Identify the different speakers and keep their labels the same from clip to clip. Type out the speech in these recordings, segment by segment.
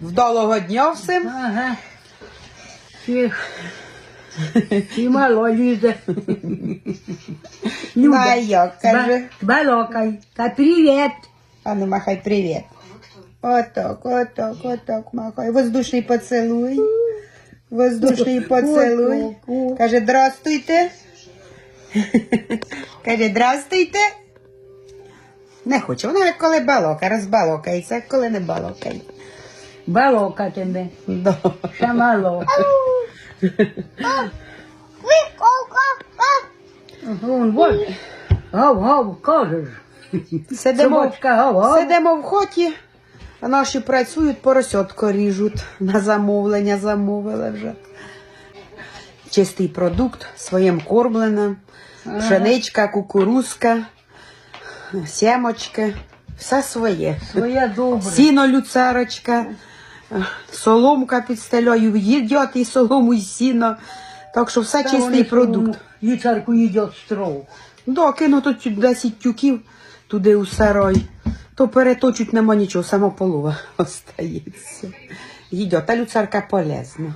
Speaker 1: Вдалого дня всім.
Speaker 2: Ага. І, і мало лізе.
Speaker 1: Ну, а каже?
Speaker 2: Балокай. Та привіт.
Speaker 1: А ну махай привіт. Отак, отак, отак махай. Воздушний поцілуй. Воздушний поцілуй. Каже, здрастуйте. Каже, здрастуйте. Не хоче. Вона як коли балока, розбалокається, як коли не балокає.
Speaker 2: Балока тебе.
Speaker 1: Да.
Speaker 2: Ще мало. Вон, вот. Гав, гав, кажеш.
Speaker 1: Сидимо,
Speaker 2: Собачка гав, гав.
Speaker 1: сидимо в хоті, а наші працюють, поросятко ріжуть. На замовлення замовили вже. Чистий продукт, своїм кормленим, пшеничка, кукурузка, сімочки, все своє.
Speaker 2: Своє добре.
Speaker 1: Сіно люцерочка, соломка під стелею, їдять і солому, і сіно. Так що все чистий продукт.
Speaker 2: Ліцарку їдять стров.
Speaker 1: Да, кину тут 10 тюків туди у сарай, то переточуть нема нічого, сама полова остається. Їдьо, та люцерка полезна.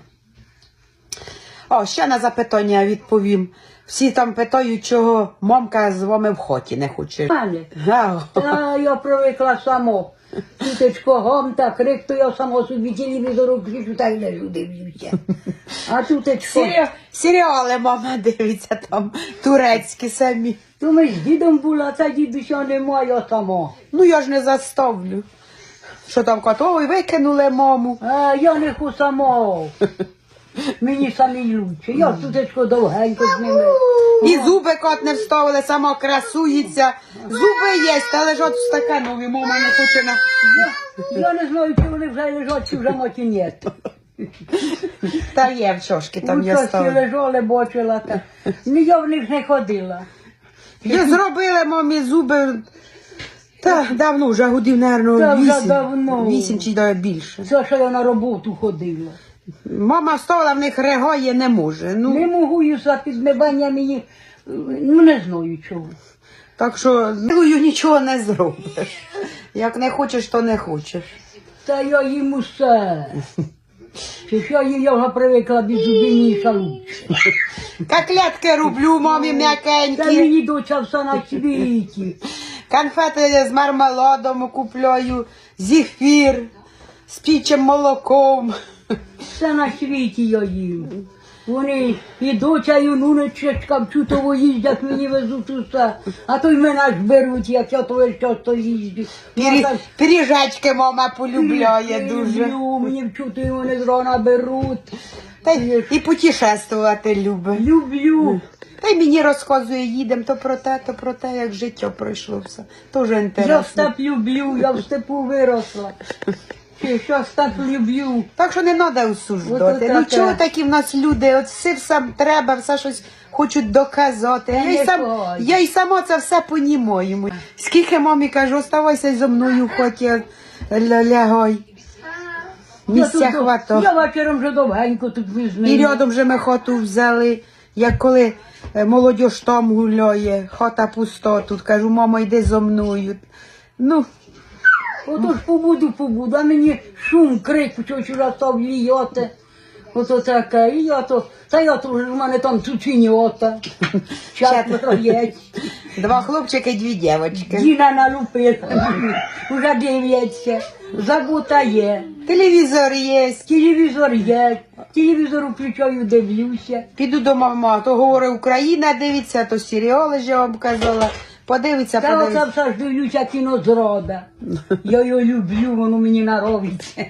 Speaker 1: О, ще на запитання відповім. Всі там питають, чого мамка з вами в хоті не хоче. Га,
Speaker 2: та я привикла само. Тутечко гом та крик, то я само собі телевізору включу, та й лежу дивлюся. А тутечко,
Speaker 1: Сері- Серіали мама дивиться там, турецькі самі.
Speaker 2: то ми з дідом була, та дідуся немає, я само.
Speaker 1: Ну я ж не заставлю. Що там котовий викинули маму.
Speaker 2: А я не ху само. Мені самі лучше. Я тутечко довгенько з ними.
Speaker 1: І зуби кот не вставили, сама красується. Зуби є, та лежать в стаканові, мама не хоче на.
Speaker 2: Я не знаю, чи вони вже лежать, чи вже моті нет.
Speaker 1: Та є в чошки там я ставлю.
Speaker 2: лежали, бачила. Та. Ну, я в них не ходила.
Speaker 1: І зробили мамі зуби. Та давно вже годів,
Speaker 2: Та
Speaker 1: мабуть,
Speaker 2: вже
Speaker 1: вісім.
Speaker 2: давно.
Speaker 1: Вісім чи навіть більше.
Speaker 2: Це що я на роботу ходила.
Speaker 1: Мама вставила в них регоє не може. Ну,
Speaker 2: Не можу за підмивання мені, ну не знаю чого.
Speaker 1: так що ну, нічого не зробиш. Як не хочеш, то не хочеш.
Speaker 2: Та я їм усе. Чи що я я вже привикла без зубиніша лучше.
Speaker 1: Котлетки роблю, мамі
Speaker 2: Та
Speaker 1: м'якенькі.
Speaker 2: мені доча все на світі.
Speaker 1: Конфети з мармеладом купляю, зіфір, з пічим молоком.
Speaker 2: Все на світі я їм. Вони і доча, і внучечка в чутово їздять, мені везуть усе. А то й мене ж беруть, як я то весь час їздю.
Speaker 1: Пірі...
Speaker 2: Я так
Speaker 1: Пиріжечки мама полюбляє дуже.
Speaker 2: люблю, Мені в чути вони зрана беруть.
Speaker 1: Та й і путешествувати любить.
Speaker 2: Люблю.
Speaker 1: Та й мені розказує, їдемо то про те, то про те, як життя пройшло все. Дуже
Speaker 2: Я
Speaker 1: інтересно.
Speaker 2: степ люблю, я в степу виросла. Чи що степ люблю?
Speaker 1: Так що не треба осуждати. Ну чого такі в нас люди? От все все треба, все щось хочуть доказати. Я й, сам, я й сама це все понімаю. Скільки мамі кажу, оставайся зо мною хоті ля- лягай. Місця
Speaker 2: Я
Speaker 1: хвато.
Speaker 2: Я вечором вже довгенько тут
Speaker 1: І рядом же ми хату взяли, як коли е, молодь там гуляє, хата пуста тут. Кажу, мама, йди зо мною. Ну,
Speaker 2: Ото ж побуду, побуду, а мені шум, крик, що чужа став ліяти. Ото таке, і я то, та я то вже в мене там цуціньота. Четверо є.
Speaker 1: два хлопчики, дві дівчатки.
Speaker 2: Діна налупила, вже дивляться, забута є.
Speaker 1: Телевізор є.
Speaker 2: Телевізор є, телевізор включаю, дивлюся.
Speaker 1: Піду до мама, то говорить Україна дивиться, то серіали ж я Подивиться,
Speaker 2: Та оце
Speaker 1: подивиться.
Speaker 2: все ж дивлюся кінозрода. Я його люблю, воно мені наробиться.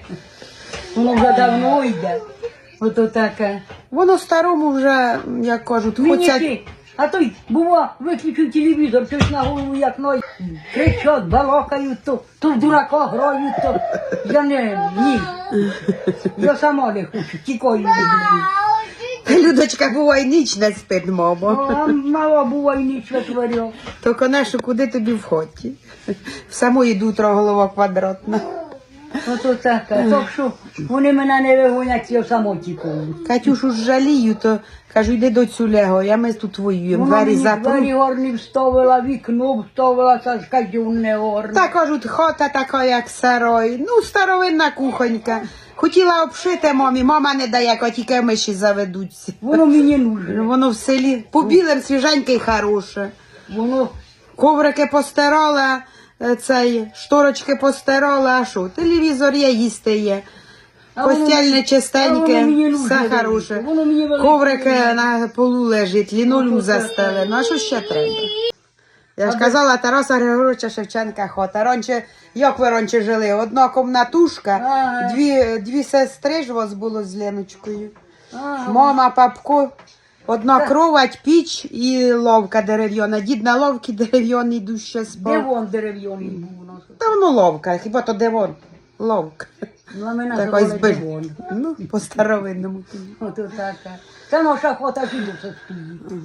Speaker 2: Воно вже давно йде. Ото таке.
Speaker 1: Воно старому вже, як кажуть,
Speaker 2: Мені
Speaker 1: хоча
Speaker 2: ти, а той, бува, виключив телевізор, щось на голову як ной, кричать, балакають, то, то в дурака грають, то я не, ні. Я сама не хочу, тікаю від людей.
Speaker 1: Людочка буває ніч не спить, мамо.
Speaker 2: А мало бувай і ніч витворяв.
Speaker 1: То конечно, куди тобі в хоті? В самої дутро голова квадратна.
Speaker 2: Ото таке. Так що вони мене не вигонять, я само тікаю.
Speaker 1: Катюшу ж жалію, то кажу, йди до цю лего, я ми тут воюємо,
Speaker 2: Вона
Speaker 1: двері
Speaker 2: мені двері горні вставила, вікно вставила, це ж кажу, горне.
Speaker 1: Та кажуть, хата така, як сарой. Ну, старовинна кухонька. Хотіла обшити мамі, мама не дає, як тільки миші заведуться.
Speaker 2: Воно мені нужне.
Speaker 1: Воно в селі по білим свіженьке й хороше.
Speaker 2: Воно
Speaker 1: Коврики постирала, цей, шторочки постирала, а що? Телевізор є, їсти є.
Speaker 2: А воно
Speaker 1: Постільне
Speaker 2: мені- а воно
Speaker 1: чистеньке, все
Speaker 2: велике.
Speaker 1: хороше.
Speaker 2: Воно мені велике.
Speaker 1: Коврики на полу лежить, лінолеум
Speaker 2: Ну,
Speaker 1: застелено. А що ще треба? Я ж казала, Тараса Григоровича Шевченка хота. Раніше, як ви раніше жили? Одна комнатушка,
Speaker 2: Ага.
Speaker 1: дві, дві сестри ж у вас було з Леночкою. Мама, папко, одна кровать, піч і ловка дерев'яна. Дід на ловці дерев'яний дуще
Speaker 2: Де
Speaker 1: спав.
Speaker 2: вон дерев'яний був у нас?
Speaker 1: Та воно ловка, хіба то де вон? Ловка.
Speaker 2: На мене
Speaker 1: Так ось би.
Speaker 2: Дивон.
Speaker 1: Ну, по старовинному.
Speaker 2: Ото така. Це наша хата жінка стоїть.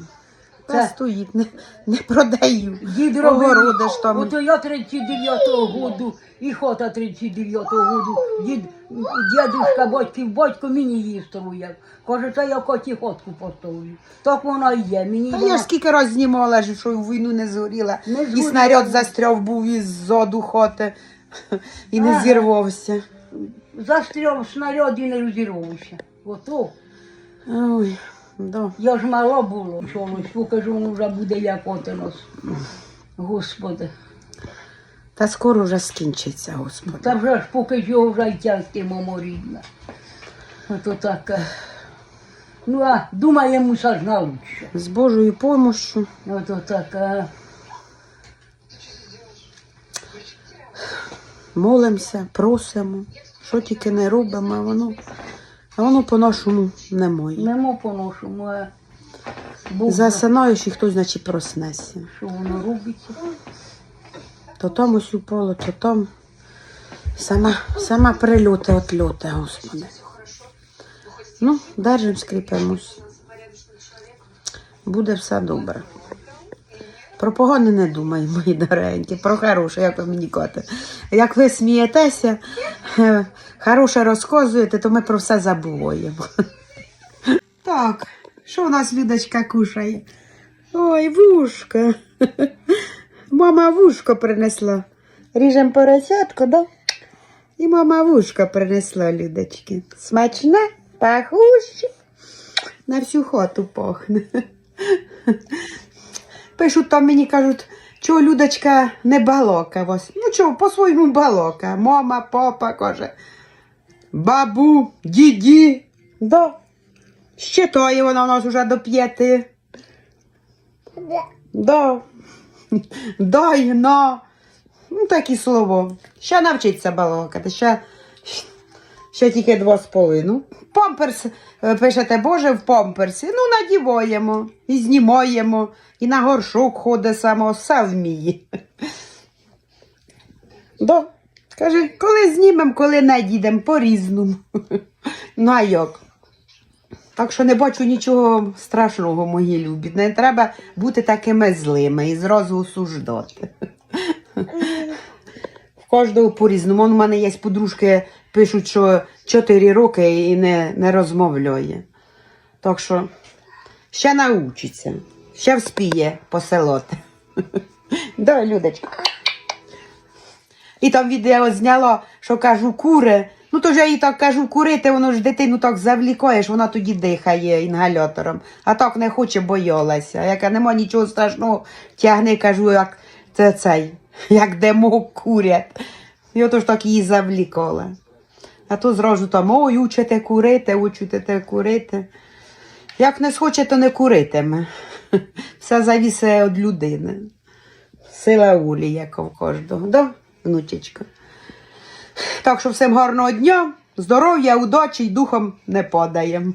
Speaker 1: Та стоїть, не, не продаю.
Speaker 2: Дід робив,
Speaker 1: Огороди там.
Speaker 2: ото я 39-го году, і хота 39-го году. Дід, дідушка, батьків, батько мені її строїв. Каже, це я коті хотку поставлю. Так вона і є. Мені
Speaker 1: Та
Speaker 2: вона...
Speaker 1: я ж скільки раз знімала, ж, що в війну не згоріла.
Speaker 2: Не
Speaker 1: І
Speaker 2: згоріла.
Speaker 1: снаряд застряв був із зоду хоти. І не
Speaker 2: Ага.
Speaker 1: зірвався.
Speaker 2: застряв снаряд і не розірвався. Ото.
Speaker 1: Ой, да.
Speaker 2: Я ж мало було. Чомусь покажу, воно вже буде як от у нас. Господи.
Speaker 1: Та скоро вже скінчиться, Господи.
Speaker 2: Та вже ж поки його вже й тягти, мамо рідна. Ото таке. Ну, а думаємо, що ж на лучше.
Speaker 1: З Божою помощю.
Speaker 2: Ото таке.
Speaker 1: молимося, просимо, що тільки не робимо, а воно, а воно по-нашому не моє.
Speaker 2: Немо поношому, а Бог знає,
Speaker 1: Засинаєш хтось, значить, проснеться.
Speaker 2: що воно робиться.
Speaker 1: То там ось упало, то там сама, сама прильоти отльоти, Господи. Ну, держим, скріпимось. Буде все добре. Про погане не думай, мої дорогенькі, про хороше, як ви мені кажете. Як ви смієтеся, хороше розказуєте, то ми про все забуваємо. Так, що у нас Людочка кушає? Ой, вушка. Мама вушко принесла. Ріжем поросятку, да? І мама вушко принесла Людочки. Смачне, пахуще. На всю хату пахне. Пишуть там мені кажуть, чого Людочка не балока вас. Ну чого, по-своєму балока. Мама, папа каже. Бабу, діді. Да. Ще тої вона у нас уже до п'яти. Да. Дай на. Ну, такі слово. Ще навчиться балакати, ще, ще тільки два з половиною. Памперс, е, пишете, Боже, в памперсі. Ну, надіваємо, і знімаємо, і на горшок ходить само, все вміє. Да. Каже, коли знімемо, коли надійдемо, по-різному. Ну, а як? Так що не бачу нічого страшного, мої любі. Не треба бути такими злими і зразу осуждати. В кожного по-різному. У мене є подружки, пишуть, що 4 роки і не, не розмовляє. Так що ще научиться, ще вспіє поселоти. Да, Людочка. І там відео зняло, що кажу, кури. Ну то ж я їй так кажу, курити, воно ж дитину так завлікаєш, вона тоді дихає інгалятором. А так не хоче, боялася. Яка нема нічого страшного, тягни, кажу, як це цей, як демок курять. І ото ж так її завлікала. А то зразу там, ой, учите курити, учите курити. Як не схоче, то не куритиме. Все завісе від людини. Сила волі, як у кожного, да, внучечка? Так що всім гарного дня, здоров'я, удачі й духом не подаємо.